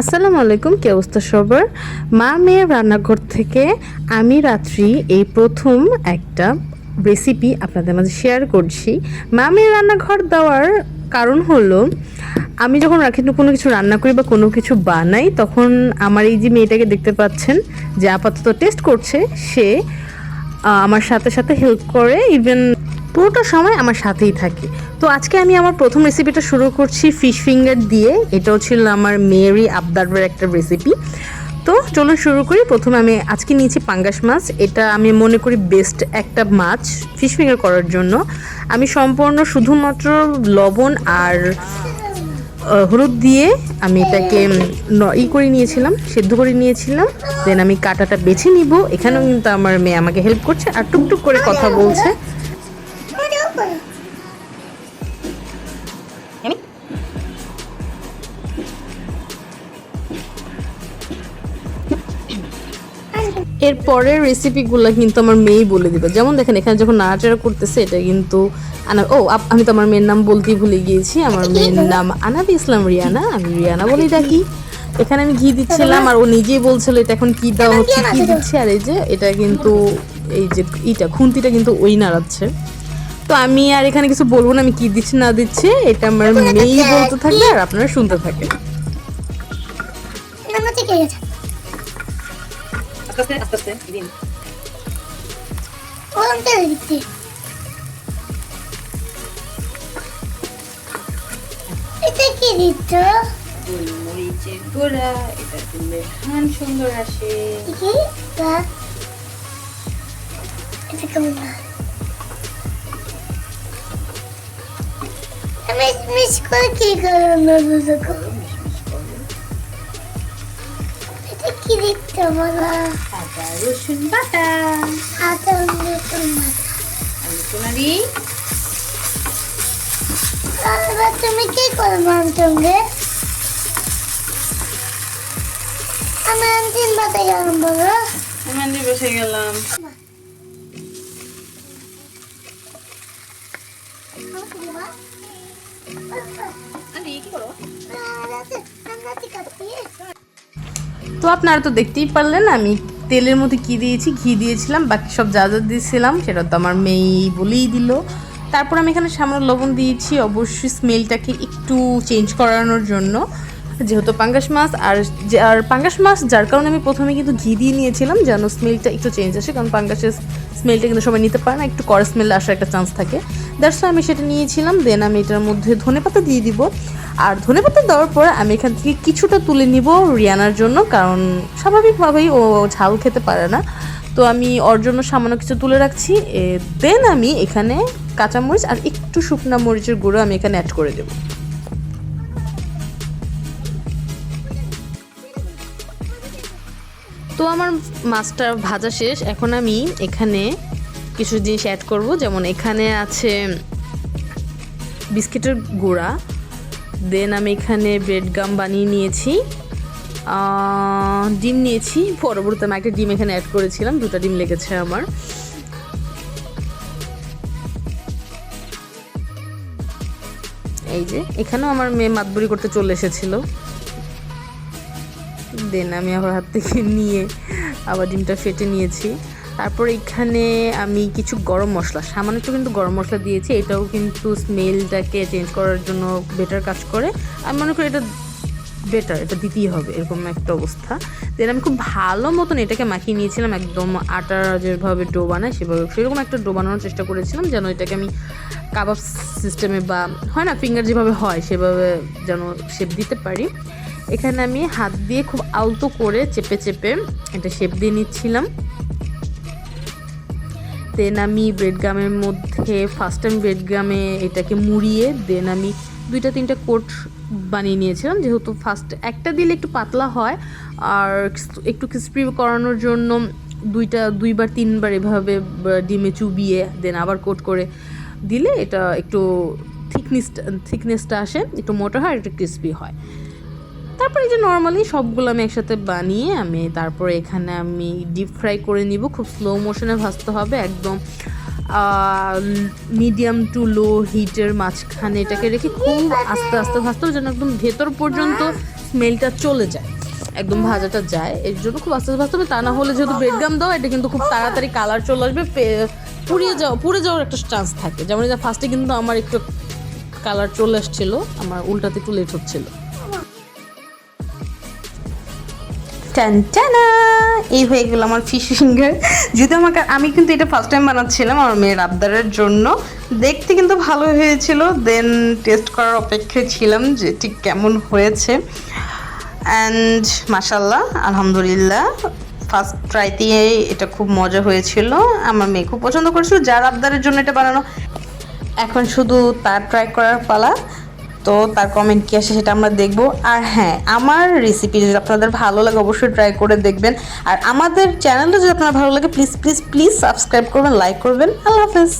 আসসালামু আলাইকুম, কে অবস্থা সবার? মা মেয়ের রান্নাঘর থেকে আমি রাত্রি এই প্রথম একটা রেসিপি আপনাদের মাঝে শেয়ার করছি। মা মেয়ের রান্নাঘর দেওয়ার কারণ হলো, আমি যখন রাখি কোনো কিছু রান্না করি বা কোনো কিছু বানাই, তখন আমার এই যে মেয়েটাকে দেখতে পাচ্ছেন, যে আপাতত টেস্ট করছে, সে আমার সাথে সাথে হেল্প করে ইভেন পুরোটা সময় আমার সাথেই থাকে। তো আজকে আমি আমার প্রথম রেসিপিটা শুরু করছি ফিশ ফিঙ্গার দিয়ে। এটাও ছিল আমার মেয়েরই আবদারের একটা রেসিপি তো চলুন শুরু করি। প্রথমে আমি আজকে নিয়েছি পাঙ্গাস মাছ। এটা আমি মনে করি বেস্ট একটা মাছ ফিশ ফিঙ্গার করার জন্য। আমি সম্পূর্ণ শুধুমাত্র লবণ আর হলুদ দিয়ে আমি এটাকে ই করে নিয়েছিলাম, সেদ্ধ করে নিয়েছিলাম। দেন আমি কাটাটা বেছে নিব। এখানেও কিন্তু আমার মেয়ে আমাকে হেল্প করছে আর টুকটুক করে কথা বলছে। এর পরের রেসিপিগুলো কিন্তু আমার মেয়েই বলে দিবে। যেমন দেখেন এখানে যখন নাড়াচাড়া করতেছে এটা কিন্তু আনা ও আমি তো আমার মেয়ের নাম বলতেই ভুলে গিয়েছি। আমার মেয়ের নাম আনাবি ইসলাম রিয়ানা আমি রিয়ানা বলেই ডাকি। এখানে আমি ঘি দিচ্ছিলাম আর ও নিজেই বলছিল এটা এখন কি দেওয়া হচ্ছে কি দিচ্ছে আর এই যে এটা কিন্তু এই যে ইটা খুন্তিটা কিন্তু ওই নাড়াচ্ছে। তো আমি আর এখানে কিছু বলব না আমি কি দিচ্ছি না দিচ্ছি এটা আমার মেয়েই বলতে থাকবে আর আপনারা শুনতে থাকেন। আস্তে আস্তে আস্তে আস্তে দিন গরম তেল দিচ্ছি এটা কি দিচ্ছ গোলমরিচের গোড়া এটা দিলে ঘ্রাণ সুন্দর আসে কি তা এটা কেমন না আমি মিস করে কি গরম না দেখো এটা কি দিচ্ছ বলো আদা রসুন বাটা আটা নতুন আমি সোনারি এবার তুমি কি করো মান সঙ্গে আমি তিন বাতে গেলাম বলো মেহেন্দি বসে গেলাম আরে কি করো তো আপনারা তো দেখতেই পারলেন, আমি তেলের মধ্যে কি দিয়েছি, ঘি দিয়েছিলাম, বাকি সব যা যা দিয়েছিলাম সেটা তো আমার মেয়েই বলেই দিল। তারপর আমি এখানে সামান্য লবণ দিয়েছি, অবশ্যই স্মেলটাকে একটু চেঞ্জ করানোর জন্য। যেহেতু পাঙ্গাস মাছ, আর আর পাঙ্গাস মাছ, যার কারণে আমি প্রথমে কিন্তু ঘি দিয়ে নিয়েছিলাম, যেন স্মেলটা একটু চেঞ্জ আসে, কারণ পাঙ্গাসের স্মেলটা কিন্তু সবাই নিতে পারে না, একটু কড়া স্মেল আসার একটা চান্স থাকে। দ্যাটস আমি সেটা নিয়েছিলাম দেন আমি এটার মধ্যে ধনেপাতা দিয়ে দিব। আর ধনেপাতা দেওয়ার পর আমি এখান থেকে কিছুটা তুলে নিব রিয়ানার জন্য, কারণ স্বাভাবিকভাবেই ও ঝাল খেতে পারে না। তো আমি ওর জন্য সামান্য কিছু তুলে রাখছি দেন আমি এখানে কাঁচামরিচ আর একটু শুকনা মরিচের গুঁড়ো আমি এখানে অ্যাড করে দেবো। তো আমার মাছটা ভাজা শেষ, এখন আমি এখানে কিছু জিনিস অ্যাড করব। যেমন এখানে আছে বিস্কিটের গুঁড়া। দেন আমি এখানে ব্রেড গাম বানিয়ে নিয়েছি। ডিম নিয়েছি। পরবর্তীতে আমি একটা ডিম এখানে অ্যাড করেছিলাম। দুটো ডিম লেগেছে আমার। এই যে, এখানেও আমার মেয়ে মাতবুরি করতে চলে এসেছিল। দেন আমি আবার হাত থেকে নিয়ে আবার ডিমটা ফেটে নিয়েছি। তারপর এখানে আমি কিছু গরম মশলা, সামান্য কিন্তু গরম মশলা দিয়েছি, এটাও কিন্তু স্মেলটাকে চেঞ্জ করার জন্য বেটার কাজ করে। আমি মনে করি এটা বেটার এটা দিতেই হবে, এরকম একটা অবস্থা। দেন আমি খুব ভালো মতন এটাকে মাখিয়ে নিয়েছিলাম, একদম আটার যেভাবে ডো বানায় সেভাবে, সেরকম একটা ডো বানানোর চেষ্টা করেছিলাম, যেন এটাকে আমি কাবাব সিস্টেমে বা, হয় না ফিঙ্গার যেভাবে হয়, সেভাবে যেন শেপ দিতে পারি। এখানে আমি হাত দিয়ে খুব আলতো করে চেপে চেপে এটা শেপ দিয়ে নিচ্ছিলাম। দেন আমি ব্রেড গামের মধ্যে ফার্স্ট টাইম ব্রেড গামে এটাকে মুড়িয়ে, দেন আমি দুইটা, তিনটা কোট বানিয়ে নিয়েছিলাম। যেহেতু ফার্স্ট একটা দিলে একটু পাতলা হয়, আর একটু ক্রিস্পি করানোর জন্য দুইটা, দুইবার, তিনবার এভাবে ডিমে চুবিয়ে, দেন আবার কোট করে দিলে এটা একটু থিকনেসটা থিকনেসটা আসে, একটু মোটা হয়, আর একটু ক্রিস্পি হয়। তারপরে এই যে নর্মালি সবগুলো আমি একসাথে বানিয়ে আমি তারপরে এখানে আমি ডিপ ফ্রাই করে নিব। খুব স্লো মোশনে ভাজতে হবে একদম মিডিয়াম টু লো হিটের মাঝখানে এটাকে রেখে খুব আস্তে আস্তে ভাজতে হবে যেন একদম ভেতর পর্যন্ত স্মেলটা চলে যায়, একদম ভাজাটা যায়। এর জন্য খুব আস্তে আস্তে ভাজতে হবে। তা না হলে যেহেতু ব্রেড গাম দাও, এটা কিন্তু খুব তাড়াতাড়ি কালার চলে আসবে পুড়িয়ে যাওয়া পুড়ে যাওয়ার একটা চান্স থাকে। যেমন ফার্স্টে কিন্তু আমার একটু কালার চলে আসছিল, আমার উল্টাতে একটু লেট হচ্ছিল। টানটানা এই হয়ে গেল আমার ফিশ ফিঙ্গার যদি আমাকে, আমি কিন্তু এটা ফার্স্ট টাইম বানাচ্ছিলাম আমার মেয়ের আবদারের জন্য। দেখতে কিন্তু ভালো হয়েছিল। দেন টেস্ট করার অপেক্ষায় ছিলাম যে ঠিক কেমন হয়েছে। অ্যান্ড মাসাল্লাহ আলহামদুলিল্লাহ ফার্স্ট ট্রাইতেই এটা খুব মজা হয়েছিল। আমার মেয়ে খুব পছন্দ করেছিল। যার আবদারের জন্য এটা বানানো। এখন শুধু তার ট্রাই করার পালা। তো তার কমেন্ট কী আসে সেটা আমরা দেখব। আর হ্যাঁ আমার রেসিপি যদি আপনাদের ভালো লাগে অবশ্যই ট্রাই করে দেখবেন। আর আমাদের চ্যানেলটা যদি আপনার ভালো লাগে প্লিজ প্লিজ প্লিজ সাবস্ক্রাইব করবেন লাইক করবেন। আল্লাহ হাফেজ।